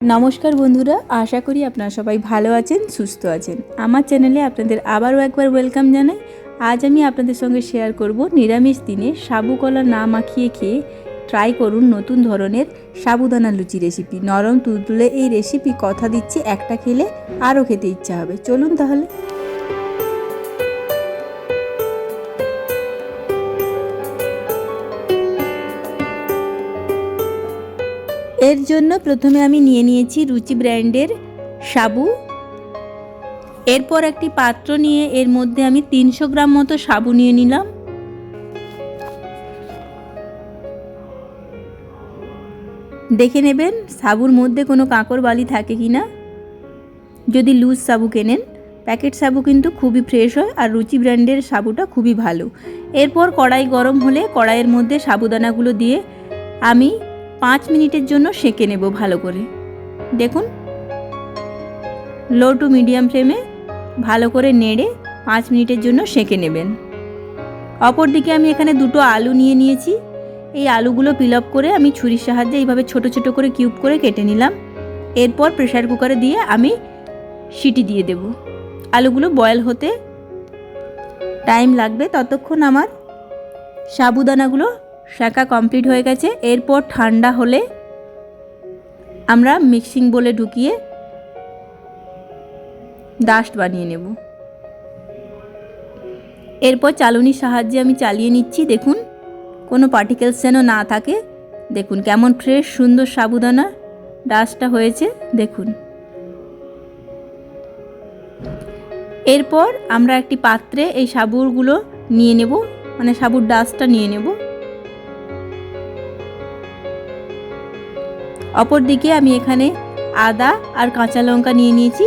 নমস্কার বন্ধুরা, আশা করি আপনারা সবাই ভালো আছেন, সুস্থ আছেন। আমার চ্যানেলে আপনাদের আবারও একবার ওয়েলকাম জানাই। আজ আমি আপনাদের সঙ্গে শেয়ার করব নিরামিষ দিনে সাবু কলা না মাখিয়ে খেয়ে ট্রাই করুন নতুন ধরনের সাবুদানা লুচি রেসিপি নরম তুলতুলে এই রেসিপি কথা দিচ্ছি, একটা খেলে আরও খেতে ইচ্ছা হবে। চলুন তাহলে। এর জন্য প্রথমে আমি নিয়ে নিয়েছি রুচি ব্র্যান্ডের সাবু। এরপর একটি পাত্র নিয়ে এর মধ্যে আমি তিনশো গ্রাম মতো সাবু নিয়ে নিলাম। দেখে নেবেন সাবুর মধ্যে কোনো কাঁকর বালি থাকে কি না। যদি লুজ সাবু কেনেন প্যাকেট সাবু কিন্তু খুবই ফ্রেশ হয় আর রুচি ব্র্যান্ডের সাবুটা খুবই ভালো। এরপর কড়াই গরম হলে কড়াইয়ের মধ্যে সাবুদানাগুলো দিয়ে আমি পাঁচ মিনিটের জন্য সেঁকে নেব ভালো করে। দেখুন। লো টু মিডিয়াম ফ্লেমে ভালো করে নেড়ে পাঁচ মিনিটের জন্য সেঁকে নেবেন। অপরদিকে আমি এখানে দুটো আলু নিয়ে নিয়েছি। এই আলুগুলো পিল আপ করে আমি ছুরির সাহায্যে এইভাবে ছোট ছোট করে কিউব করে কেটে নিলাম। এরপর প্রেশার কুকারে দিয়ে আমি সিটি দিয়ে দেব। আলুগুলো বয়েল হতে টাইম লাগবে ততক্ষণ আমার সাবুদানাগুলো শাঁকা কমপ্লিট হয়ে গেছে। এরপর ঠান্ডা হলে আমরা মিক্সিং বলে ঢুকিয়ে ডাস্ট বানিয়ে নেব। এরপর চালুনির সাহায্যে আমি চালিয়ে নিচ্ছি। দেখুন, কোনো পার্টিকেলস যেন না থাকে। দেখুন, কেমন ফ্রেশ সুন্দর সাবুদানা ডাস্টটা হয়েছে। দেখুন। এরপর আমরা একটি পাত্রে এই সাবুরগুলো নিয়ে নেব। মানে সাবুর ডাস্টটা নিয়ে নেব। অপরদিকে আমি এখানে আদা আর কাঁচা লঙ্কা নিয়ে নিয়েছি।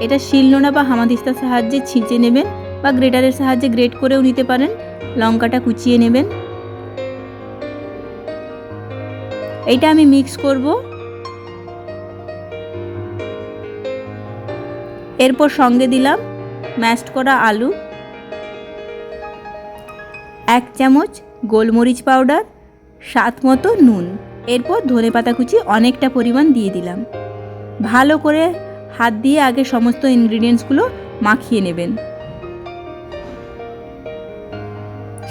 এটা শিলনোড়া বা হামাদিস্তার সাহায্যে ছিঁচে নেবেন বা গ্রেটারের সাহায্যে গ্রেট করেও নিতে পারেন। লঙ্কাটা কুচিয়ে নেবেন। এইটা আমি মিক্স করব। এরপর সঙ্গে দিলাম ম্যাশড করা আলু। এক চামচ গোলমরিচ পাউডার, স্বাদ মতো নুন। এরপর ধনে পাতা কুচি অনেকটা পরিমাণ দিয়ে দিলাম। ভালো করে হাত দিয়ে আগে সমস্ত ইনগ্রিডিয়েন্টসগুলো মাখিয়ে নেবেন।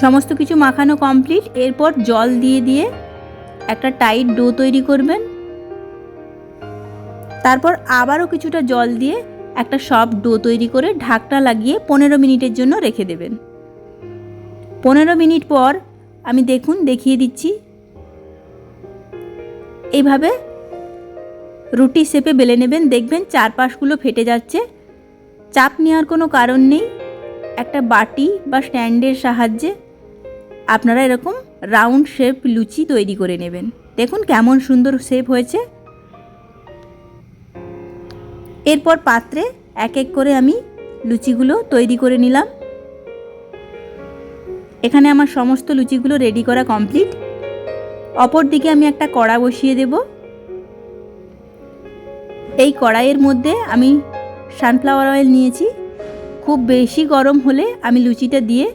সমস্ত কিছু মাখানো কমপ্লিট এরপর জল দিয়ে দিয়ে একটা টাইট ডো তৈরি করবেন। তারপর আবারও কিছুটা জল দিয়ে একটা সফট ডো তৈরি করে ঢাকটা লাগিয়ে পনেরো মিনিটের জন্য রেখে দেবেন। পনেরো মিনিট পর আমি দেখুন দেখিয়ে দিচ্ছি এইভাবে রুটি শেপে বেলে নেবেন, দেখবেন চারপাশগুলো ফেটে যাচ্ছে। চাপ নেওয়ার কোনো কারণ নেই। একটা বাটি বা স্ট্যান্ডের সাহায্যে আপনারা এরকম রাউন্ড শেপ লুচি তৈরি করে নেবেন। দেখুন কেমন সুন্দর শেপ হয়েছে। এরপর পাত্রে এক এক করে আমি লুচিগুলো তৈরি করে নিলাম। এখানে আমার সমস্ত লুচিগুলো রেডি করা কমপ্লিট। অপর দিকে আমি একটা কড়া বসিয়ে দেব। এই কড়াইয়ের মধ্যে আমি সানফ্লাওয়ার অয়েল নিয়েছি। খুব বেশি গরম হলে আমি লুচিটা দিয়ে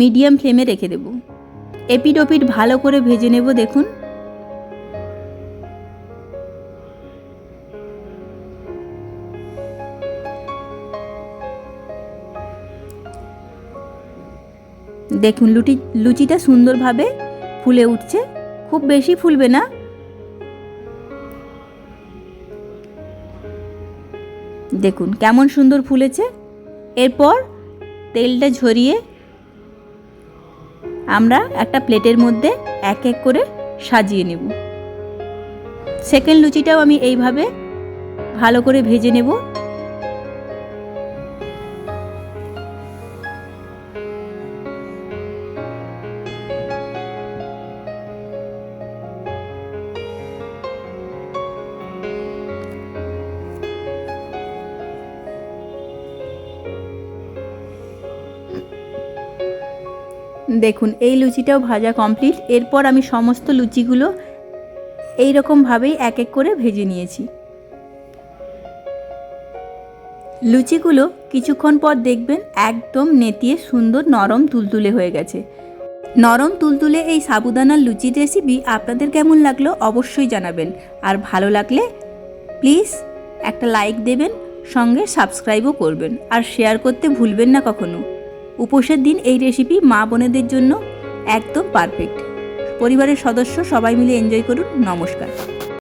মিডিয়াম ফ্লেমে রেখে দেব। এপিট ওপিট ভালো করে ভেজে নেব, দেখুন। দেখুন, লুটি, লুচিটা সুন্দরভাবে ফুলে উঠছে। খুব বেশি ফুলবে না? দেখুন, কেমন সুন্দর ফুলেছে। এরপর তেলটা ঝরিয়ে আমরা একটা প্লেটের মধ্যে এক এক করে সাজিয়ে নেব। সেকেন্ড লুচিটাও আমি এইভাবে ভালো করে ভেজে নেব। দেখুন, এই লুচিটাও ভাজা কমপ্লিট এরপর আমি সমস্ত লুচিগুলো এই রকমভাবেই এক এক করে ভেজে নিয়েছি। লুচিগুলো কিছুক্ষণ পর দেখবেন একদম নেতিয়ে সুন্দর নরম তুলতুলে হয়ে গেছে। নরম তুলতুলে এই সাবুদানার লুচির রেসিপি আপনাদের কেমন লাগল অবশ্যই জানাবেন। আর ভালো লাগলে প্লিজ একটা লাইক দেবেন, সঙ্গে সাবস্ক্রাইবও করবেন। আর শেয়ার করতে ভুলবেন না কখনো। উপোসের দিন এই রেসিপি মা বোনেদের জন্য একদম পারফেক্ট পরিবারের সদস্য সবাই মিলে এনজয় করুন, নমস্কার।